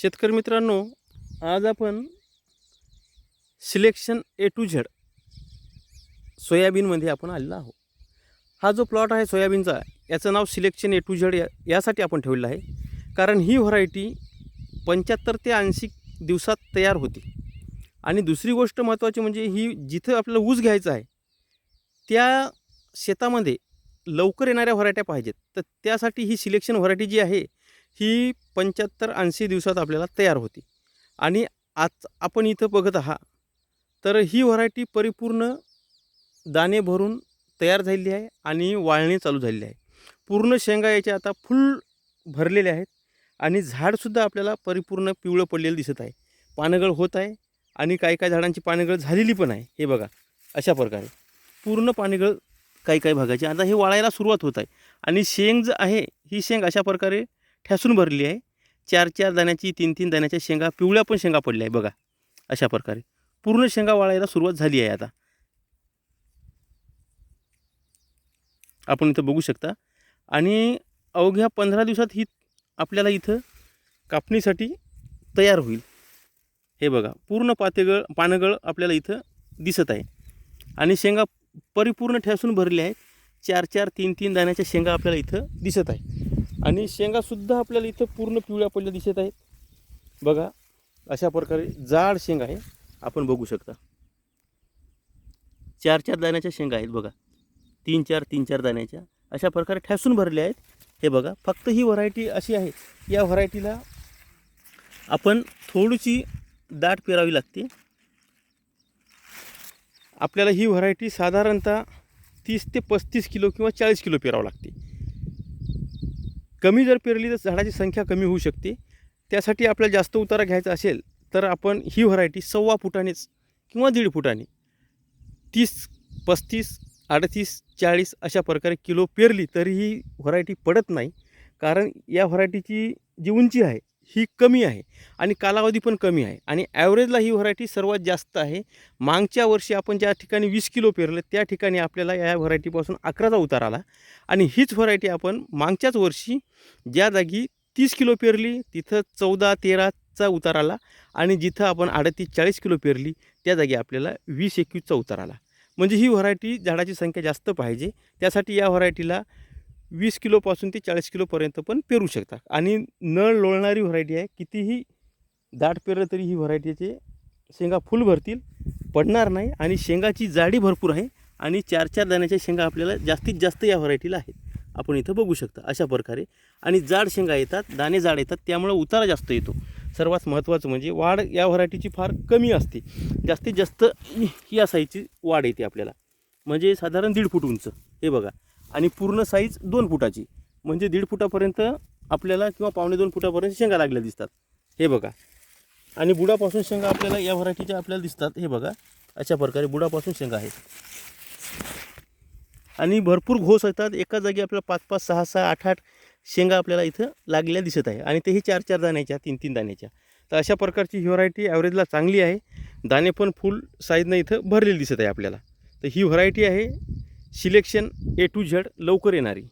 शेतकरी मित्रांनो आज आपण सिलेक्शन ए टू झेड सोयाबीनमध्ये आपण आलेलो आहोत. हा जो प्लॉट आहे सोयाबीनचा याचं नाव सिलेक्शन ए टू झेड या यासाठी आपण ठेवलेलं आहे. कारण ही व्हरायटी पंच्याहत्तर ते ऐंशी दिवसात तयार होती. आणि दुसरी गोष्ट महत्त्वाची म्हणजे ही जिथं आपल्याला ऊस घ्यायचा आहे त्या शेतामध्ये लवकर येणाऱ्या व्हरायट्या पाहिजेत. तर त्यासाठी ही सिलेक्शन व्हरायटी जी आहे ही पंच्याहत्तर ऐंशी दिवसात आपल्याला तयार होती. आणि आज आपण इथं बघत आहात तर ही व्हरायटी परिपूर्ण दाणे भरून तयार झालेली आहे आणि वाळणे चालू झालेली आहे. पूर्ण शेंगा याच्या आता फुल भरलेले आहेत आणि झाडसुद्धा आपल्याला परिपूर्ण पिवळं पडलेलं दिसत आहे. पानगळ होत आहे आणि काही काही झाडांची पानगळ झालेली पण आहे. हे बघा अशा प्रकारे. पूर्ण पानगळ काही काही भागाची. आता हे वाळायला सुरुवात होत आहे आणि शेंग जे आहे ही शेंग अशा प्रकारे ठ्यासून भरली आहे. चार चार दाण्याची तीन तीन दाण्याच्या शेंगा पिवळ्या पण शेंगा पडल्या आहे बघा. अशा प्रकारे. पूर्ण शेंगा वाळायला सुरुवात झाली आहे आता. आपण इथं बघू शकता. आणि अवघ्या पंधरा दिवसात ही आपल्याला इथं कापणीसाठी तयार होईल. हे बघा. पूर्ण पातेगळ पानगळ आपल्याला इथं दिसत आहे. आणि शेंगा परिपूर्ण ठ्यासून भरल्या आहेत. चार चार तीन तीन दाण्याच्या शेंगा आपल्याला इथं दिसत आहे. आणि शेंगासुद्धा आपल्याला इथं पूर्ण पिवळ्या पडल्या दिसत आहेत. बघा अशा प्रकारे जाड शेंगा आहे. आपण बघू शकता. चार चार दाण्याच्या शेंगा आहेत बघा. तीन चार तीन चार दाण्याच्या. अशा प्रकारे ठासून भरल्या आहेत. हे बघा फक्त ही व्हरायटी अशी आहे. या व्हरायटीला आपण थोडीशी दाट पेरावी लागते. आपल्याला ही व्हरायटी साधारणतः तीस ते पस्तीस किलो किंवा चाळीस किलो पेरावं लागते. कमी जर पेरली तर झाडाची संख्या कमी होऊ शकते. त्यासाठी आपल्याला जास्त उतारा घ्यायचा असेल तर आपण ही व्हरायटी सव्वा फुटानेच किंवा दीड फुटाने तीस पस्तीस अडतीस चाळीस अशा प्रकारे किलो पेरली तरी ही व्हरायटी पडत नाही. कारण या व्हरायटीची जी उंची आहे ही कमी आहे आणि कालावधी पण कमी आहे. आणि ॲव्हरेजला ही व्हरायटी सर्वात जास्त आहे. मागच्या वर्षी आपण ज्या ठिकाणी वीस किलो पेरलं त्या ठिकाणी आपल्याला या व्हरायटीपासून अकराचा उतार आला. आणि हीच व्हरायटी आपण मागच्याच वर्षी ज्या जागी तीस किलो पेरली तिथं चौदा तेराचा उतार आला. आणि जिथं आपण अडतीस चाळीस किलो पेरली त्या जागी आपल्याला वीस एकवीसचा उतार आला. म्हणजे ही व्हरायटी झाडाची संख्या जास्त पाहिजे. त्यासाठी या व्हरायटीला वीस किलोपासून ते चाळीस किलोपर्यंत पण पेरू शकता. आणि नळ लोळणारी व्हरायटी आहे. कितीही दाट पेरलं तरी ही व्हरायटीचे शेंगा फुल भरतील. पडणार नाही आणि शेंगाची जाडी भरपूर आहे आणि चार चार दाण्याच्या शेंगा आपल्याला जास्तीत जास्त या व्हरायटीला आहेत. आपण इथं बघू शकता अशा प्रकारे. आणि जाड शेंगा येतात दाणे जाड येतात त्यामुळं उतारा जास्त येतो. सर्वात महत्त्वाचं म्हणजे वाढ या व्हरायटीची फार कमी असते. जास्तीत जास्त या साईजची वाढ येते आपल्याला. म्हणजे साधारण दीड फूट उंच. हे बघा. आणि पूर्ण साईज दोन फुटाची. म्हणजे दीड फुटापर्यंत आपल्याला किंवा पावणे दोन फुटापर्यंत शेंगा लागल्या दिसतात. हे बघा. आणि बुडापासून शेंगा आपल्याला या व्हरायटीच्या आपल्याला दिसतात. हे बघा. अशा प्रकारे बुडापासून शेंगा आहेत. आणि भरपूर घोस येतात एका जागी आपल्याला पाच पाच सहा सहा आठ आठ शेंगा आपल्याला इथं लागलेल्या दिसत आहे. आणि तेही चार चार दाण्याच्या तीन तीन दाण्याच्या. तर अशा प्रकारची ही व्हरायटी ॲव्हरेजला चांगली आहे. दाणे पण फुल साईजनं इथं भरलेली दिसत आहे आपल्याला. तर ही व्हरायटी आहे. सिलेक्शन ए टू झेड लवकर येणारी.